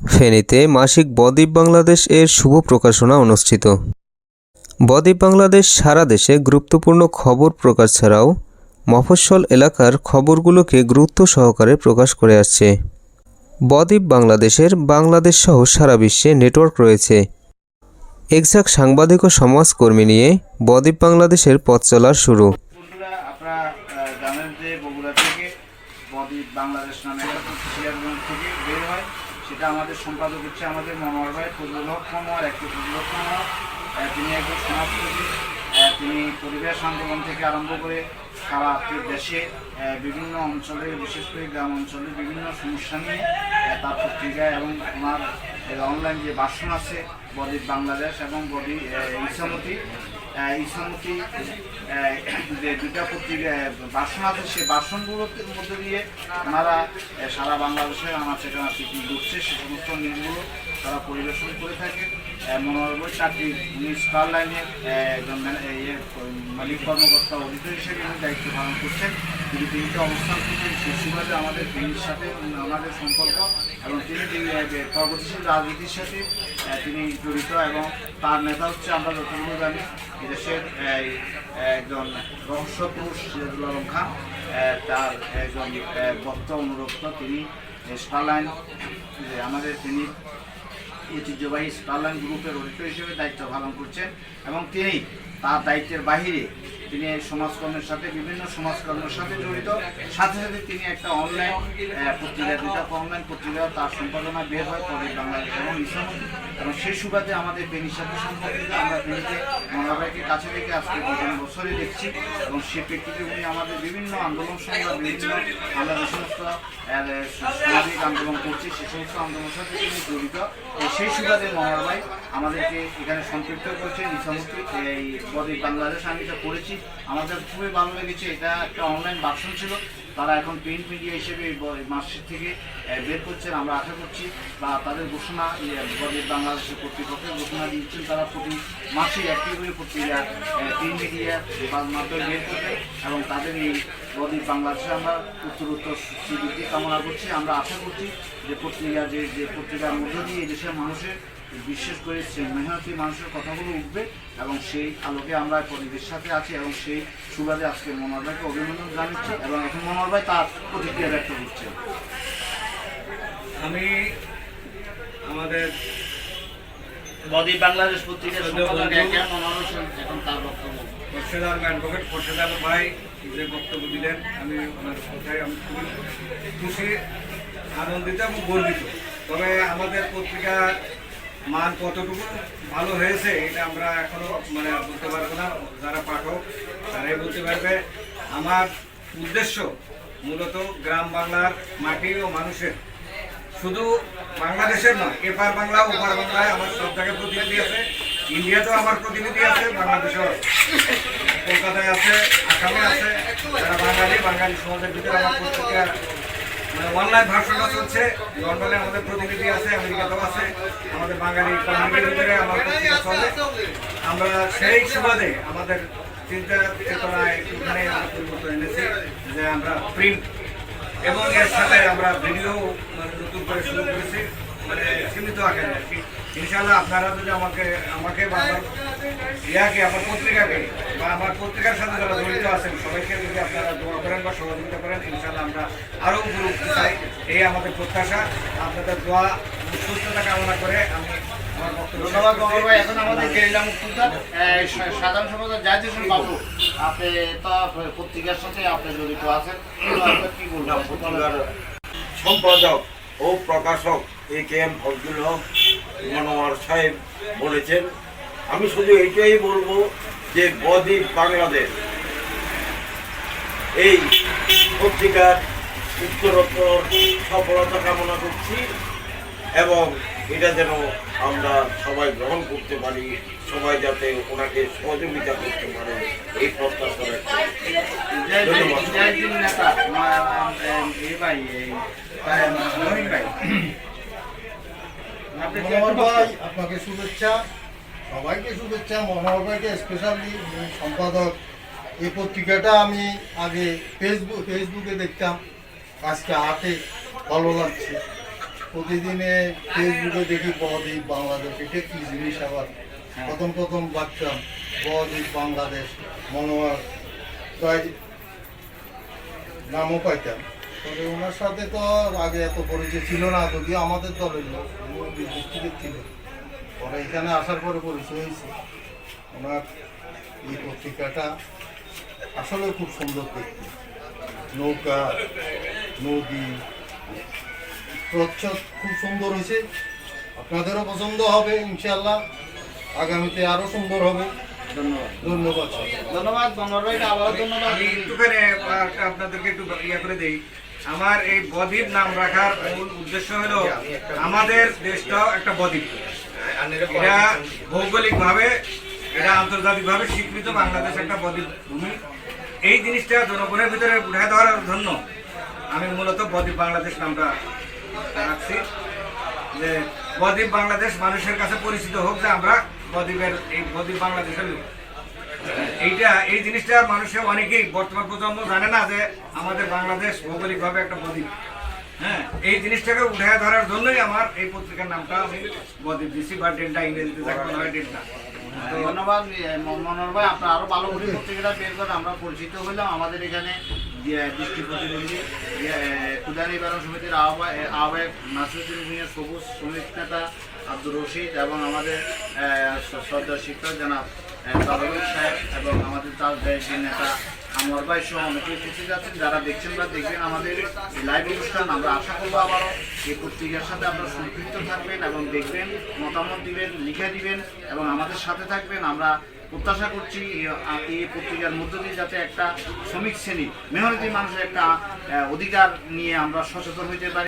ফেনীতে মাসিক বদ্বীপ বাংলাদেশ এর শুভ প্রকাশনা অনুষ্ঠিত। বদ্বীপ বাংলাদেশ সারা দেশে গুরুত্বপূর্ণ খবর প্রকাশ ছাড়াও মফস্বল এলাকার খবরগুলোকে গুরুত্ব সহকারে প্রকাশ করে আসছে। বদ্বীপ বাংলাদেশের বাংলাদেশ সহ সারা বিশ্বে নেটওয়ার্ক রয়েছে। এক্সাক সাংবাদিক ও সমাজকর্মী নিয়ে বদ্বীপ বাংলাদেশের পথ চলার শুরু। বাংলাদেশ নামে থেকে বের হয়। সেটা আমাদের সম্পাদক হচ্ছে আমাদের মনোহর ভাই, ফজলুল হক মনোহর একটি ফজলুল হক মনোহর। তিনি একজন সমাজসেবী। তিনি পরিবেশ আন্দোলন থেকে আরম্ভ করে সারা দেশে বিভিন্ন অঞ্চলে, বিশেষ করে গ্রাম অঞ্চলে বিভিন্ন সমস্যা নিয়ে তার পত্রিকা এবং ওনার অনলাইন যে ভাষণ আছে বদ্বীপ বাংলাদেশ এবং বদ্বী ইসামতি আহ, ইসামতি যে দুটা পত্রিকা বাসন আছে সেই বাসনগুলোর মধ্যে দিয়ে আহ, সারা বাংলাদেশে আমার সেখানে ঘুরছে সে সমস্ত নিউজগুলো তারা পরিবেশন করে থাকে। বই চাকরি উনি স্টার লাইনের একজন ইয়ে, মালিক কর্মকর্তা অডিটর হিসেবে উনি দায়িত্ব পালন করছেন। তিনি দিল্লিতে অবস্থান করছেন। সেই আমাদের দিল্লির সাথে আমাদের সম্পর্ক এবং তিনি প্রগতিশীল রাজনীতির সাথে তিনি জড়িত এবং তার নেতা হচ্ছে আমরা যতটুকু জানি এদেশের এই, একজন রহস্য পুরুষ সিরাজুল আলম খান। তার একজন ভক্ত অনুরক্ত তিনি স্টারলাইন আমাদের তিনি ঐতিহ্যবাহী স্টারলাইন গ্রুপের অডিটর হিসেবে দায়িত্ব পালন করছেন এবং তিনি তার দায়িত্বের বাহিরে তিনি সমাজকর্মের সাথে, বিভিন্ন সমাজকর্মের সাথে জড়িত। সাথে সাথে তিনি একটা অনলাইন পত্রিকা দুটা অনলাইন পত্রিকা তার সম্পাদনা বের হয় পরে বাংলাদেশ এবং ইসলাম এবং সেই সুবাদে আমাদের বেনির সাথে সম্পর্কিত। আমরা বেনিকে মনোভাইকে কাছে রেখে আজকে দুজন বছরে দেখছি। এবং সে প্রেক্ষিতে উনি আমাদের বিভিন্ন আন্দোলন সংগ্রাম, বিভিন্ন আমরা যে সমস্ত সামাজিক আন্দোলন করছি। সে সমস্ত আন্দোলনের সাথে তিনি জড়িত। সেই সুবাদে মনোহর আমাদেরকে এখানে সম্পৃক্ত করেছে। ইসামুক্তি এই বদ্বীপ বাংলাদেশ। আমি এটা পড়েছি আমাদের খুবই ভালো লেগেছে। এটা একটা অনলাইন ভার্সন ছিল। তারা এখন প্রিন্ট মিডিয়া হিসেবে মার্কশিট থেকে বের করছেন আমরা আশা করছি, বা তাদের ঘোষণা বদ্বীপ বাংলাদেশের কর্তৃপক্ষের ঘোষণা দিচ্ছেন তারা প্রতি মাসে একটি করে পত্রিকা প্রিন্ট মিডিয়া মাধ্যমে বের করবে এবং তাদের এই বদ্বীপ বাংলাদেশে আমরা উত্তর সুবৃদ্ধি কামনা করছি। আমরা আশা করছি যে পত্রিকা যে যে পত্রিকার মধ্য দিয়ে দেশের মানুষের বিশেষ করে সে মেহনতি মানুষের কথাগুলো উঠবে এবং সেই আলোকে আমরা পরিবেশের সাথে আছি এবং সেই সুবাদে আজকে মনোহর ভাইকে অভিনন্দন জানাচ্ছি এবং এখন মনোহর ভাই তার প্রতিক্রিয়া ব্যক্ত করছে। আমি আমাদের বদ্বীপ বাংলাদেশ পত্রিকার সম্পাদক একে মনোহর এখন তার বক্তব্য। খোরশেদার অ্যাডভোকেট খোরশেদার ভাই যে বক্তব্য দিলেন আমি ওনার কথায় আমি খুবই খুশি আনন্দিত এবং গর্বিত। তবে আমাদের পত্রিকার মান কতটুকু ভালো হয়েছে এটা আমরা এখনও মানে বলতে পারব না, যারা পাঠক তারাই বলতে পারবে আমার উদ্দেশ্য মূলত গ্রাম বাংলার মাটি ও মানুষের, শুধু বাংলাদেশের নয়, এপার বাংলা, ওপার বাংলায় আমার সব জায়গায় প্রতিনিধি আছে, ইন্ডিয়াতেও আমার প্রতিনিধি আছে, বাংলাদেশেও আছে। কলকাতায় আছে, আসামে আছে, যারা বাঙালি বাঙালি সমাজের ভিতরে আমার মানে অনলাইন ভার্সনটা চলছে, লন্ডনে আমাদের প্রতিনিধি আছে, আমেরিকাতেও আছে, আমাদের বাঙালি কমিউনিটির ভিতরে আমার চলে। আমরা সেই সুবাদে আমাদের চিন্তা চেতনায় একটুখানি আমরা পরিবর্তন এনেছি যে আমরা প্রিন্ট এবং এর সাথে আমরা ভিডিও মানে নতুন করে শুরু করেছি। মানে সীমিত আকারে। ইনশাল্লাহ আপনারা যদি আমাকে আমাকে বা আমার ইয়াকে আমার পত্রিকাকে বা আমার পত্রিকার সাথে যারা জড়িত আছেন সবাইকে যদি আপনারা দোয়া করেন বা সহযোগিতা করেন ইনশাল্লাহ আমরা আরও উপরে চাই। এই আমাদের প্রত্যাশা। আপনাদের দোয়া সুস্থতা কামনা করে আমি আমার বক্তব্য শেষ ধন্যবাদ করছি। ভাই এখন আমাদের গেরিলা মুক্তিদার সাধারণ সম্পাদক জাহিদ হোসেন বাবু। আপনি তো পত্রিকার সাথে আপনি জড়িত আছেন। আপনি কি বলবেন? সম্পাদক ও প্রকাশক A K M Fazlul Haque Monowar সাহেব বলেছেন আমি শুধু এইটাই বলব যে বদ্বীপ বাংলাদেশ। এই পত্রিকার উত্তরোত্তর সফলতা কামনা করছি এবং এটা যেন আমরা সবাই গ্রহণ করতে পারি সবাই যাতে ওনাকে সহযোগিতা করতে পারে এই প্রত্যাশা রাখছি। ধন্যবাদ। মনোহর ভাই আপনাকে শুভেচ্ছা সবাইকে শুভেচ্ছা মনোহর ভাইকে স্পেশালি সম্পাদক। এই পত্রিকাটা আমি আগে ফেসবুক ফেসবুকে দেখতাম আজকে হাতে ভালো লাগছে। প্রতিদিনে ফেসবুকে দেখি বদ্বীপ বাংলাদেশ এটা কি জিনিস আবার? প্রথম প্রথম ভাবতাম বদ্বীপ বাংলাদেশ মনোয়ার প্রায় নামও পাইতাম। তবে ওনার সাথে তো আগে এত পরিচয় ছিল না যদিও আমাদের দলের লোক ডিস্ট্রিক্টের ছিল পরে এখানে আসার পরে পরিচয় হয়েছে। ওনার এই পত্রিকাটা আসলে খুব সুন্দর দেখতে। নৌকা নদী প্রচ্ছদ খুব সুন্দর হয়েছে। আপনাদেরও পছন্দ হবে ইনশাল্লাহ আগামীতে আরও সুন্দর হবে। ধন্যবাদ। ধন্যবাদ। ধন্যবাদ আবারও ধন্যবাদ। একটুখানি আপনাদেরকে একটু ইয়ে করে দেই। আমার এই বদ্বীপ নাম রাখার মূল উদ্দেশ্য হলো আমাদের দেশটাও একটা বদ্বীপ। এটা ভৌগোলিকভাবে, এটা আন্তর্জাতিকভাবে স্বীকৃত বাংলাদেশ একটা বদ্বীপ ভূমি। এই জিনিসটা জনগণের ভিতরে উঠে দেওয়ার জন্য আমি মূলত বদ্বীপ বাংলাদেশ নামটা রাখছি। যে বদ্বীপ বাংলাদেশ মানুষের কাছে পরিচিত হোক যে আমরা বদ্বীপের, এই বদ্বীপ বাংলাদেশের লোক। এইটা, এই জিনিসটা মানুষের অনেকেই বর্তমান প্রজন্ম জানে না যে আমাদের বাংলাদেশ ভৌগোলিকভাবে একটা বদ্বীপ। হ্যাঁ এই জিনিসটাকে উঠে ধরার জন্যই আমার এই পত্রিকার নামটা আমি বদ্বীপ দিছি বা ডেল্টা ইংরেজিতে যাকে হয় ডেল্টা। ধন্যবাদ মনোহর ভাই, আপনার আরও ভালো করে পত্রিকাটা বের করে আমরা পরিচিত হলাম আমাদের এখানে দৃষ্টি প্রতিবন্ধী ক্ষুদা নিবারণ সমিতির আহ্বায়ক নাসিরুদ্দিন ভূঁইয়া, সবুজ শ্রমিক নেতা আব্দুর রশিদ এবং আমাদের শ্রদ্ধা শিক্ষক জনাব আমাদের যারা দেখছেন দেখবেন আমাদের লাইভ অনুষ্ঠান, আমরা আশা করব এই পত্রিকার সাথে থাকবেন এবং দেখবেন, মতামত দিবেন, লিখে দিবেন এবং আমাদের সাথে থাকবেন। আমরা প্রত্যাশা করছি এই- পত্রিকার মধ্য দিয়ে যাতে একটা শ্রমিক শ্রেণি, মেহনতি মানুষের একটা অধিকার নিয়ে আমরা সচেতন হইতে পারি।